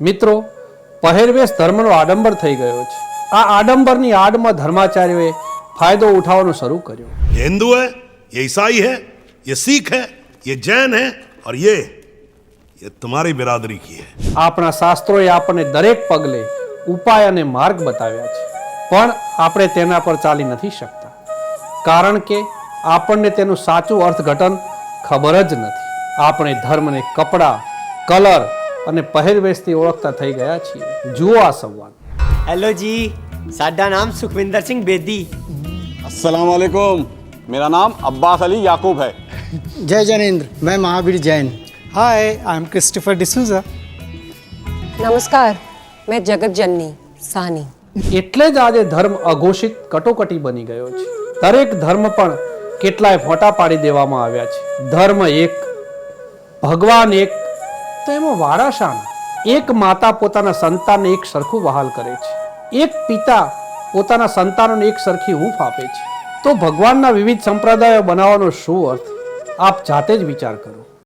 મિત્રો પહેરવેશ ધર્મનો આડંબર થઈ ગયો છે આ આડંબરની આડમાં ધર્માચાર્યોએ ફાયદો ઉઠાવવાનો શરૂ કર્યો ये हिंदू है ये ईसाई है ये सिख है ये जैन है और ये ये तुम्हारी बिरादरी की है આપણા શાસ્ત્રોએ આપણને દરેક પગલે ઉપાય અને માર્ગ બતાવ્યા છે પણ આપણે તેના પર ચાલી નથી શકતા કારણ કે આપણને તેનું સાચું અર્થઘટન ખબર જ નથી આપણે ધર્મને કપડાં કલર અને પહેરવેશથી ઓળખતા થઈ ગયા છીએ જુઓ આ સંવાદ हेलो जी साडा नाम सुखविंदर सिंह बेदी अस्सलाम वालेकुम मेरा नाम अब्बास अली याकूब है जय जैनेन्द्र मैं Mahavir Jain Hi, I'm Christopher D'Souza. નમસ્કાર મેં જગત જનની સાની એટલે જ આજે ધર્મ અઘોષિત કટોકટી બની ગયો છે દરેક ધર્મ પણ કેટલાય ફોટા પાડી દેવામાં આવ્યા છે ધર્મ એક ભગવાન એક તો એમાં વાળા એક માતા પોતાના સંતાનને એક સરખું વહાલ કરે છે. એક પિતા પોતાના સંતાનોને એક સરખી હૂંફ આપે છે. તો ભગવાનના વિવિધ સંપ્રદાયો બનાવવાનો શું અર્થ? આપ જાતે જ વિચાર કરો.